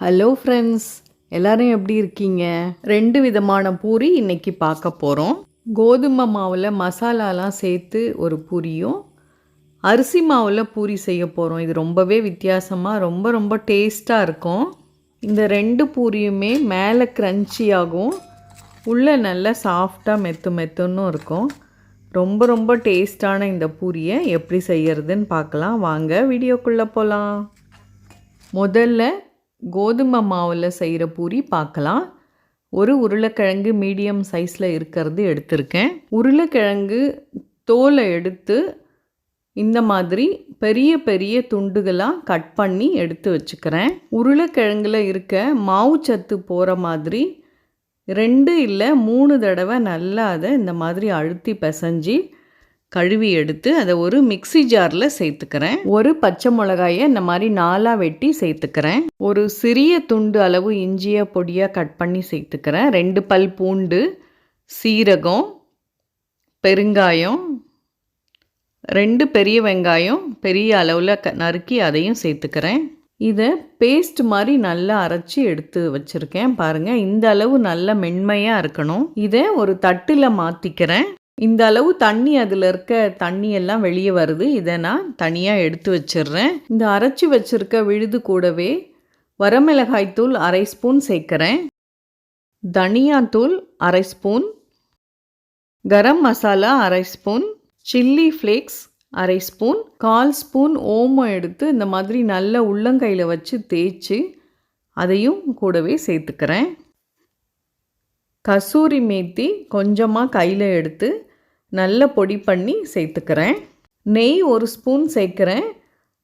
Hello friends எல்லாரும் எப்படி இருக்கீங்க? ரெண்டு விதமான பூரி இன்னைக்கு பார்க்க போகிறோம் கோதுமை மாவில் மசாலாலாம் சேர்த்து ஒரு பூரியும் அரிசி மாவில் பூரி செய்ய போகிறோம் இது ரொம்பவே வித்தியாசமாக ரொம்ப ரொம்ப டேஸ்ட்டாக இருக்கும். இந்த ரெண்டு பூரியுமே மேலே க்ரன்ச்சியாகும் உள்ளே நல்லா சாஃப்டாக மெத்து மெத்துன்னு இருக்கும். ரொம்ப ரொம்ப டேஸ்டான இந்த பூரியை எப்படி செய்யறதுன்னு பார்க்கலாம். வாங்க வீடியோக்குள்ளே போகலாம் முதல்ல கோதுமை மாவில் செய்கிற பூரி பார்க்கலாம் ஒரு உருளைக்கிழங்கு மீடியம் சைஸில் இருக்கிறது எடுத்திருக்கேன். உருளைக்கிழங்கு தோலை எடுத்து இந்த மாதிரி பெரிய பெரிய துண்டுகளாக கட் பண்ணி எடுத்து வச்சுக்கிறேன். உருளைக்கிழங்குல இருக்க மாவு சத்து போகிற மாதிரி ரெண்டு இல்லை மூணு தடவை நல்லா அதை இந்த மாதிரி அழுத்தி பிசைஞ்சு கழுவி எடுத்து அதை ஒரு மிக்ஸி ஜாரில் சேர்த்துக்கிறேன். ஒரு பச்சை மிளகாயை இந்த மாதிரி நாலாக வெட்டி சேர்த்துக்கிறேன். ஒரு சிறிய துண்டு அளவு இஞ்சியை பொடியாக கட் பண்ணி சேர்த்துக்கிறேன். ரெண்டு பல் பூண்டு சீரகம் பெருங்காயம் ரெண்டு பெரிய வெங்காயம் பெரிய அளவில் க நறுக்கி அதையும் சேர்த்துக்கிறேன். இதை பேஸ்ட் மாதிரி நல்லா அரைச்சி எடுத்து வச்சுருக்கேன். பாருங்கள் இந்த அளவு நல்ல மென்மையாக இருக்கணும். இதை ஒரு தட்டில் மாற்றிக்கிறேன் இந்த அளவு தண்ணி அதில் இருக்க தண்ணி எல்லாம் வெளியே வருது. இதை நான் தனியாக எடுத்து வச்சிடுறேன். இந்த அரைச்சி வச்சுருக்க விழுது கூடவே வரமிளகாய்த்தூள் அரை ஸ்பூன் சேர்க்குறேன். தனியாத்தூள் அரை ஸ்பூன். கரம் மசாலா அரை ஸ்பூன். சில்லி ஃப்ளேக்ஸ் அரை ஸ்பூன். கால் ஸ்பூன் ஓமம் எடுத்து இந்த மாதிரி நல்ல உள்ளங்கையில் வச்சு தேய்ச்சி அதையும் கூடவே சேர்த்துக்கிறேன். கசூரி மேத்தி கொஞ்சமாக கையில் எடுத்து நல்லா பொடி பண்ணி சேர்த்துக்கிறேன். நெய் ஒரு ஸ்பூன் சேர்க்குறேன்.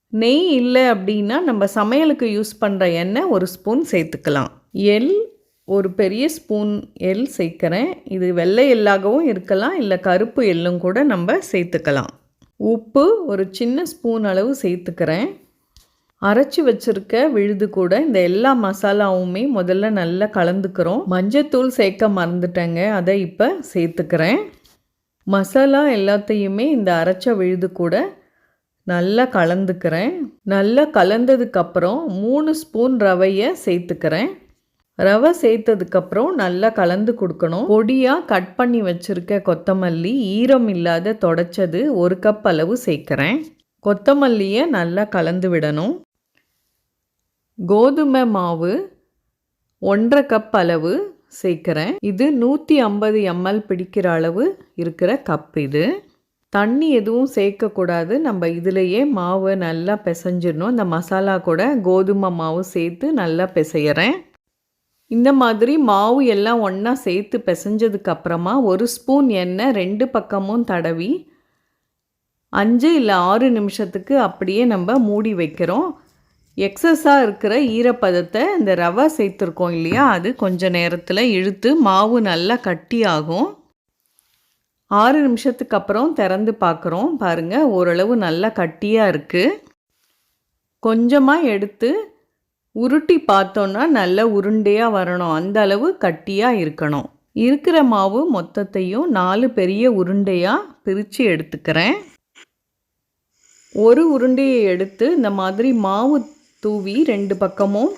நெய் இல்லை அப்படின்னா நம்ம சமையலுக்கு யூஸ் பண்ணுற எண்ணெய் ஒரு ஸ்பூன் சேர்த்துக்கலாம். எள் ஒரு பெரிய ஸ்பூன் எள் சேர்க்குறேன். இது வெள்ளை எள்ளாகவும் இருக்கலாம் இல்லை கருப்பு எள்ளும் கூட நம்ம சேர்த்துக்கலாம். உப்பு ஒரு சின்ன ஸ்பூன் அளவு சேர்த்துக்கிறேன். அரைச்சி வச்சுருக்க விழுது கூட இந்த எல்லா மசாலாவுமே முதல்ல நல்லா கலந்துக்கிறோம். மஞ்சத்தூள் சேர்க்க மறந்துட்டேங்க அதை இப்போ சேர்த்துக்கிறேன். மசாலா எல்லாத்தையுமே இந்த அரைச்ச விழுது கூட நல்லா கலந்துக்கிறேன். நல்லா கலந்ததுக்கப்புறம் மூணு ஸ்பூன் ரவையை சேர்த்துக்கிறேன். ரவை சேர்த்ததுக்கப்புறம் நல்லா கலந்து கொடுக்கணும். பொடியாக கட் பண்ணி வச்சுருக்க கொத்தமல்லி ஈரம் இல்லாத தொடச்சது ஒரு கப் அளவு சேர்க்குறேன். கொத்தமல்லியை நல்லா கலந்து விடணும். கோதுமை மாவு ஒன்றரை கப் அளவு சேர்க்குறேன். இது நூற்றி ஐம்பது எம்எல் பிடிக்கிற அளவு இருக்கிற கப் இது. தண்ணி எதுவும் சேர்க்கக்கூடாது. நம்ம இதிலையே மாவு நல்லா பிசைஞ்சிடணும். இந்த மசாலா கூட கோதுமை மாவு சேர்த்து நல்லா பிசையிறேன். இந்த மாதிரி மாவு எல்லாம் ஒன்றா சேர்த்து பிசைஞ்சதுக்கு அப்புறமா ஒரு ஸ்பூன் எண்ணெய் ரெண்டு பக்கமும் தடவி அஞ்சு இல்லை ஆறு நிமிஷத்துக்கு அப்படியே நம்ம மூடி வைக்கிறோம். எக்ஸஸாக இருக்கிற ஈரப்பதத்தை இந்த ரவை சேர்த்துருக்கோம் இல்லையா? அது கொஞ்ச நேரத்தில் இழுத்து மாவு நல்லா கட்டியாகும் ஆறு நிமிஷத்துக்கு அப்புறம் திறந்து பார்க்குறோம். பாருங்கள் ஓரளவு நல்லா கட்டியாக இருக்குது கொஞ்சமாக எடுத்து உருட்டி பார்த்தோன்னா நல்ல உருண்டையாக வரணும். அந்த அளவு கட்டியாக இருக்கணும். இருக்கிற மாவு மொத்தத்தையும் நாலு பெரிய உருண்டையாக பிரித்து எடுத்துக்கிறேன். ஒரு உருண்டையை எடுத்து இந்த மாதிரி மாவு தூவி ரெண்டு பக்கமும்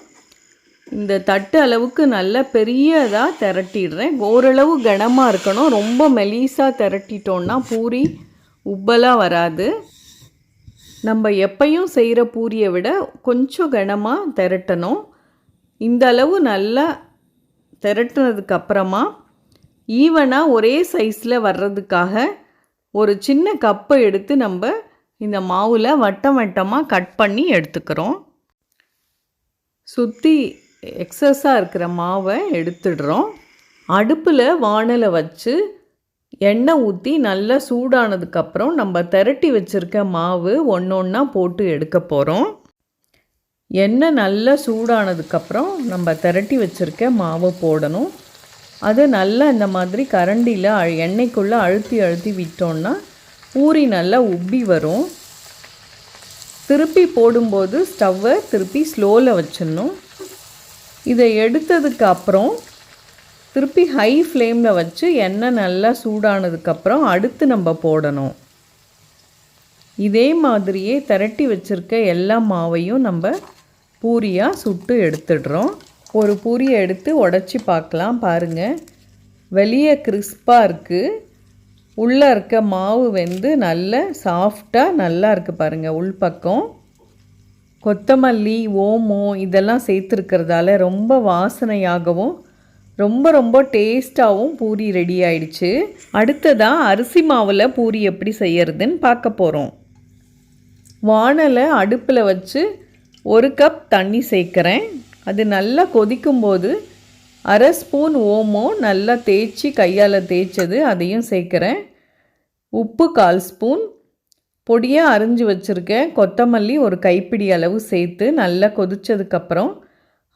இந்த தட்டு அளவுக்கு நல்ல பெரியதாக திரட்டிடுறேன். ஓரளவு கனமாக இருக்கணும். ரொம்ப மெலீஸாக திரட்டிட்டோன்னா பூரி உப்பலாக வராது. நம்ம எப்பையும் செய்கிற பூரியை விட கொஞ்சம் கனமாக திரட்டணும். இந்த அளவு நல்லா திரட்டினதுக்கப்புறமா ஈவனாக ஒரே சைஸில் வர்றதுக்காக ஒரு சின்ன கப்பை எடுத்து நம்ம இந்த மாவில் வட்டம் வட்டமாக கட் பண்ணி எடுத்துக்கிறோம். சுற்றி எக்ஸஸாக இருக்கிற மாவை எடுத்துடுறோம். அடுப்பில் வானலை வச்சு எண்ணெய் ஊற்றி நல்லா சூடானதுக்கப்புறம் நம்ம திரட்டி வச்சுருக்க மாவு ஒன்று ஒன்றா போட்டு எடுக்க போகிறோம் எண்ணெய் நல்லா சூடானதுக்கப்புறம் நம்ம திரட்டி வச்சுருக்க மாவை போடணும். அது நல்லா இந்த மாதிரி கரண்டியில் எண்ணெய்க்குள்ளே அழுத்தி அழுத்தி விட்டோன்னா பூரி நல்லா உப்பி வரும். திருப்பி போடும்போது ஸ்டவ்வை திருப்பி ஸ்லோவில் வச்சிடணும். இதை எடுத்ததுக்கு அப்புறம் திருப்பி ஹை ஃப்ளேமில் வச்சு எண்ணெய் நல்லா சூடானதுக்கப்புறம் அடுத்து நம்ம போடணும். இதே மாதிரியே திரட்டி வச்சுருக்க எல்லா மாவையும் நம்ம பூரியாக சுட்டு எடுத்துடுறோம். ஒரு பூரியை எடுத்து உடச்சி பார்க்கலாம் பாருங்கள் வெளியே கிறிஸ்பாக இருக்குது உள்ளே இருக்க மாவு வெந்து நல்ல சாஃப்டாக நல்லா இருக்குது பாருங்கள் உள்பக்கம் கொத்தமல்லி ஓமம் இதெல்லாம் சேர்த்துருக்கிறதால ரொம்ப வாசனையாகவும் ரொம்ப ரொம்ப டேஸ்ட்டாகவும் பூரி ரெடி ஆயிடுச்சு. அடுத்ததாக அரிசி மாவில் பூரி எப்படி செய்யறதுன்னு பார்க்க போகிறோம் வானலை அடுப்பில் வச்சு ஒரு கப் தண்ணி சேர்க்குறேன். அது நல்லா கொதிக்கும்போது அரை ஸ்பூன் ஓமம் நல்லா தேய்ச்சி கையால் தேய்ச்சது அதையும் சேர்க்குறேன். உப்பு கால் ஸ்பூன். பொடியாக அரிஞ்சு வச்சுருக்கேன் கொத்தமல்லி ஒரு கைப்பிடி அளவு சேர்த்து நல்லா கொதித்ததுக்கப்புறம்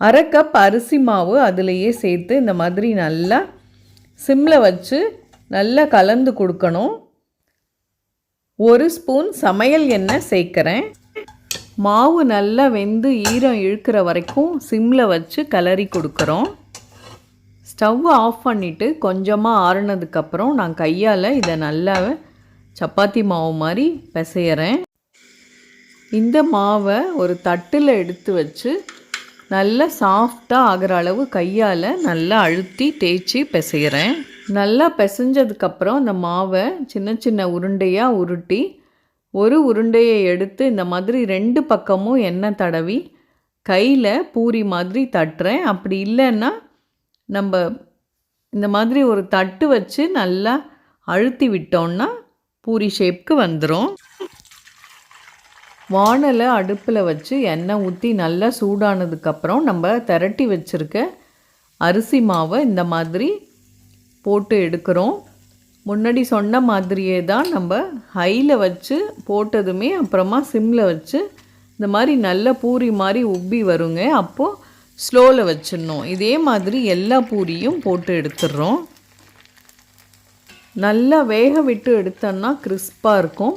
அரை கப் அரிசி மாவு அதிலையே சேர்த்து இந்த மாதிரி நல்லா சிம்மில் வச்சு நல்லா கலந்து கொடுக்கணும். ஒரு ஸ்பூன் சமையல் எண்ணெய் சேர்க்குறேன். மாவு நல்லா வெந்து ஈரம் இழுக்கிற வரைக்கும் சிம்மில் வச்சு கிளறி கொடுக்குறோம். ஸ்டவ் ஆஃப் பண்ணிவிட்டு கொஞ்சமாக ஆறுனதுக்கப்புறம் நான் கையால் இதை நல்லா சப்பாத்தி மாவு மாதிரி பிசையிறேன். இந்த மாவை ஒரு தட்டில் எடுத்து வச்சு நல்லா சாஃப்டாக ஆகிற அளவு கையால் நல்லா அழுத்தி தேய்ச்சி பிசைகிறேன் நல்லா பிசைஞ்சதுக்கப்புறம் அந்த மாவை சின்ன சின்ன உருண்டையாக உருட்டி ஒரு உருண்டையை எடுத்து இந்த மாதிரி ரெண்டு பக்கமும் எண்ணெய் தடவி கையில் பூரி மாதிரி தட்டுறேன். அப்படி இல்லைன்னா நம்ம இந்த மாதிரி ஒரு தட்டு வச்சு நல்லா அழுத்தி விட்டோம்னா பூரி ஷேப்க்கு வந்துடும் வானலை அடுப்பில் வச்சு எண்ணெய் ஊற்றி நல்லா சூடானதுக்கப்புறம் நம்ம திரட்டி வச்சுருக்க அரிசி மாவை இந்த மாதிரி போட்டு எடுக்கிறோம். முன்னாடி சொன்ன மாதிரியே தான் நம்ம ஹையில் வச்சு போட்டதுமே அப்புறமா சிம்மில் வச்சு இந்த மாதிரி நல்ல பூரி மாதிரி உப்பி வருங்க. அப்போது ஸ்லோவில் வச்சிடணும். இதே மாதிரி எல்லா பூரியும் போட்டு எடுத்துடுறோம். நல்லா வேக விட்டு எடுத்தோன்னா கிறிஸ்பாக இருக்கும்.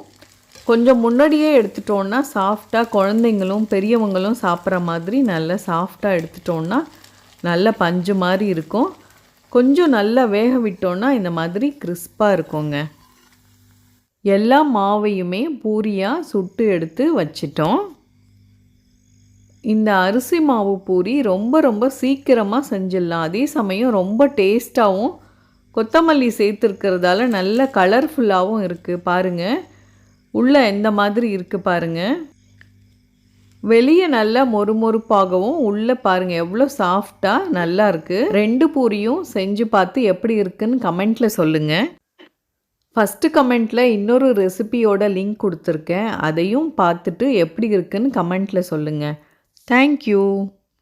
கொஞ்சம் முன்னாடியே எடுத்துட்டோன்னா சாஃப்டாக குழந்தைங்களும் பெரியவங்களும் சாப்பிட்ற மாதிரி நல்லா சாஃப்டாக எடுத்துட்டோன்னா நல்ல பஞ்சு மாதிரி இருக்கும். கொஞ்சம் நல்லா வேக விட்டோன்னா இந்த மாதிரி கிறிஸ்பாக இருக்குங்க. எல்லா மாவையுமே பூரியாக சுட்டு எடுத்து வச்சிட்டோம். இந்த அரிசி மாவு பூரி ரொம்ப ரொம்ப சீக்கிரமாக செஞ்சிடலாம். அதே சமயம் ரொம்ப டேஸ்ட்டாகவும் கொத்தமல்லி சேர்த்துருக்கிறதால நல்ல கலர்ஃபுல்லாகவும் இருக்குது பாருங்கள் உள்ளே எந்த மாதிரி இருக்குது பாருங்கள் வெளியே நல்லா மொறுமொறுப்பாகவும் உள்ளே பாருங்கள் எவ்வளோ சாஃப்டாக நல்லா இருக்குது ரெண்டு பூரியும் செஞ்சு பார்த்து எப்படி இருக்குன்னு கமெண்ட்டில் சொல்லுங்கள் ஃபஸ்ட்டு கமெண்ட்டில் இன்னொரு ரெசிபியோட லிங்க் கொடுத்துருக்கேன். அதையும் பார்த்துட்டு எப்படி இருக்குன்னு கமெண்ட்டில் சொல்லுங்கள் Thank you.